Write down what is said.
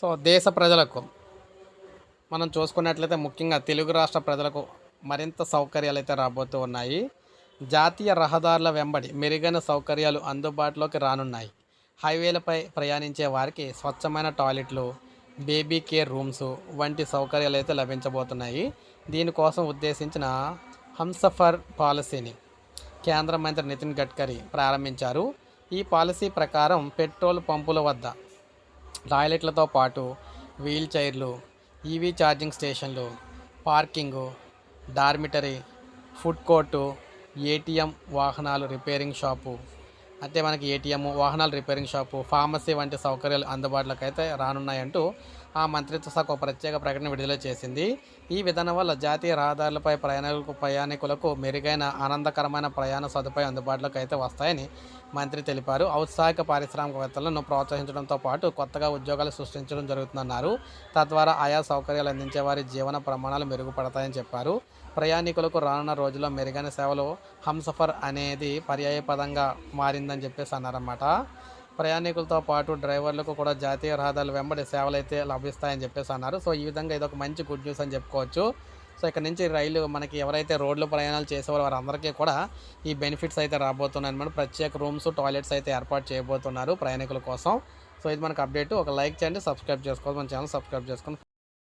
So దేశ ప్రజలకు మనం చూసుకున్నట్లయితే ముఖ్యంగా తెలుగు రాష్ట్ర ప్రజలకు మరింత సౌకర్యాలు అయితే రాబోతూ ఉన్నాయి. జాతీయ రహదారుల వెంబడి మెరుగైన సౌకర్యాలు అందుబాటులోకి రానున్నాయి. హైవేలపై ప్రయాణించే వారికి స్వచ్ఛమైన టాయిలెట్లు బేబీ కేర్ రూమ్స్ వంటి సౌకర్యాలు అయితే లభించబోతున్నాయి. దీనికోసం ఉద్దేశించిన హంసఫర్ పాలసీని కేంద్ర మంత్రి నితిన్ గడ్కరీ ప్రారంభించారు. ఈ పాలసీ ప్రకారం పెట్రోల్ పంపుల వద్ద టాయిలెట్లతో పాటు వీల్ చైర్లు ఈవీ ఛార్జింగ్ స్టేషన్లు parking dormitory food court ATM వాహనాలు రిపేరింగ్ షాపు. అంటే మనకి ఏటీఎం వాహనాలు రిపేరింగ్ షాపు ఫార్మసీ వంటి సౌకర్యాలు అందుబాటులోకి అయితే రానున్నాయంటూ ఆ మంత్రిత్వ శాఖ ఒక ప్రత్యేక ప్రకటన విడుదల చేసింది. ఈ విధానం వల్ల జాతీయ రహదారులపై ప్రయాణికులకు ప్రయాణికులకు మెరుగైన ఆనందకరమైన ప్రయాణ సదుపాయం అందుబాటులోకి అయితే వస్తాయని మంత్రి తెలిపారు. ఔత్సాహిక పారిశ్రామికవేత్తలను ప్రోత్సహించడంతో పాటు కొత్తగా ఉద్యోగాలు సృష్టించడం జరుగుతుందన్నారు. తద్వారా ఆయా సౌకర్యాలు అందించే వారి జీవన ప్రమాణాలు మెరుగుపడతాయని చెప్పారు. ప్రయాణికులకు రానున్న రోజుల్లో మెరుగైన సేవలు హంసఫర్ అనేది పర్యాయపదంగా మారిందని చెప్పేసి అన్నారన్నమాట. ప్రయాణికులతో పాటు డ్రైవర్లకు కూడా జాతీయ రహదారుల వెంబడి సేవలు అయితే లభిస్తాయని చెప్పేసి అన్నారు. సో ఈ విధంగా ఇది ఒక మంచి గుడ్ న్యూస్ అని చెప్పుకోవచ్చు. సో ఇక్కడ నుంచి రైలు మనకి ఎవరైతే రోడ్లు ప్రయాణాలు చేసేవారు వారందరికీ కూడా ఈ బెనిఫిట్స్ అయితే రాబోతున్నాయి అనమాట ప్రత్యేక రూమ్స్ టాయిలెట్స్ అయితే ఏర్పాటు చేయబోతున్నారు ప్రయాణికుల కోసం. సో ఇది మనకు అప్డేట్. ఒక లైక్ చేయండి సబ్స్క్రైబ్ చేసుకోవాలి మన ఛానల్ సబ్స్క్రైబ్ చేసుకొని